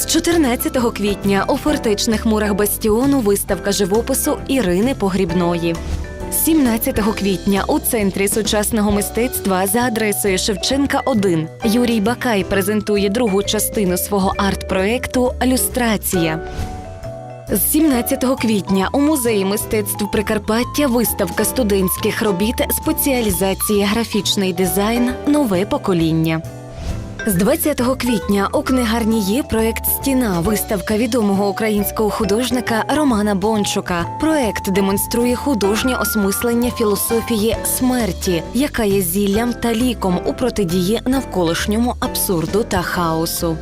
З 14 квітня у фортечних мурах Бастіону виставка живопису Ірини Погрібної. З 17 квітня у центрі сучасного мистецтва за адресою Шевченка 1 Юрій Бакай презентує другу частину свого арт-проекту Люстрація. З 17 квітня у музеї мистецтв Прикарпаття виставка студентських робіт спеціалізація графічний дизайн Нове покоління. З 20 квітня у книгарні є проект Стіна, виставка відомого українського художника Романа Бончука. Проект демонструє художнє осмислення філософії смерті, яка є зіллям та ліком у протидії навколишньому абсурду та хаосу.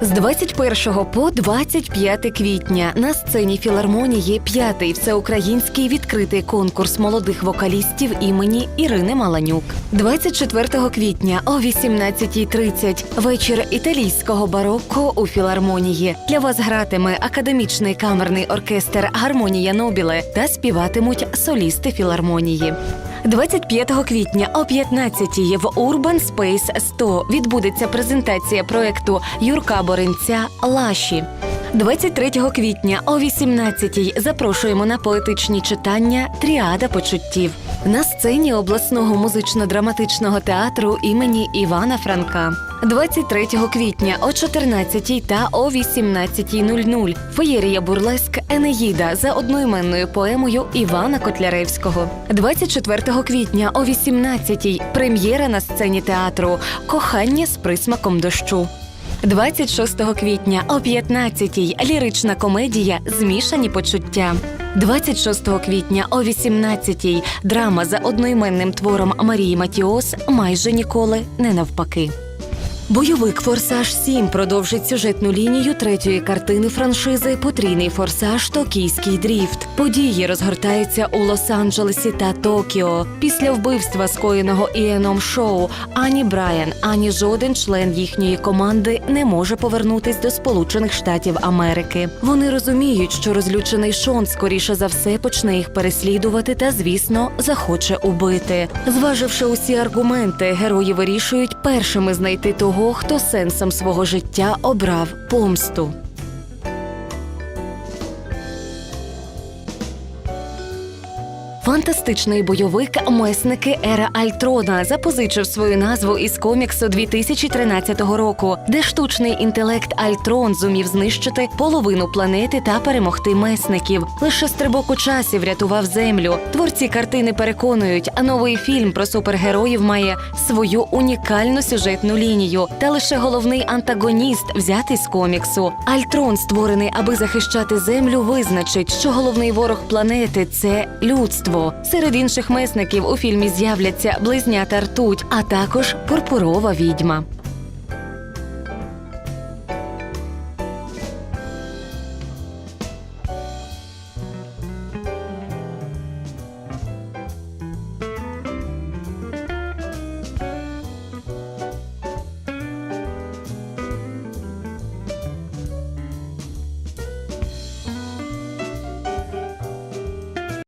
З 21 по 25 квітня на сцені філармонії п'ятий всеукраїнський відкритий конкурс молодих вокалістів імені Ірини Маланюк. 24 квітня о 18.30 вечір італійського барокко у філармонії. Для вас гратиме академічний камерний оркестр Гармонія Нобіле та співатимуть солісти філармонії. 25 квітня о 15-й в Urban Space 100 відбудеться презентація проекту Юрка Боринця Лаші. 23 квітня о 18-й запрошуємо на поетичні читання Тріада почуттів на сцені обласного музично-драматичного театру імені Івана Франка. 23 квітня о 14 та о 18.00 феєрія бурлеск Енеїда за одноіменною поемою Івана Котляревського. 24 квітня о 18 прем'єра на сцені театру Кохання з присмаком дощу. 26 квітня о 15-й лірична комедія Змішані почуття. 26 квітня о 18-й драма за одноіменним твором Марії Матіос майже ніколи не навпаки. Бойовик Форсаж 7 продовжить сюжетну лінію третьої картини франшизи Потрійний форсаж Токійський дріфт. Події розгортаються у Лос-Анджелесі та Токіо. Після вбивства, скоєного Іеном Шоу, ані Брайан, ані жоден член їхньої команди не може повернутись до Сполучених Штатів Америки. Вони розуміють, що розлючений Шон скоріше за все почне їх переслідувати та, звісно, захоче убити. Зваживши усі аргументи, герої вирішують першими знайти того, хто сенсом свого життя обрав помсту. Фантастичний бойовик Месники Ера Альтрона запозичив свою назву із коміксу 2013 року, де штучний інтелект Альтрон зумів знищити половину планети та перемогти месників. Лише стрибок у часі врятував землю. Творці картини переконують, а новий фільм про супергероїв має свою унікальну сюжетну лінію. Та лише головний антагоніст взятий з коміксу. Альтрон, створений, аби захищати землю, визначить, що головний ворог планети це людство. Серед інших месників у фільмі з'являться близнята ртуть, а також пурпурова відьма.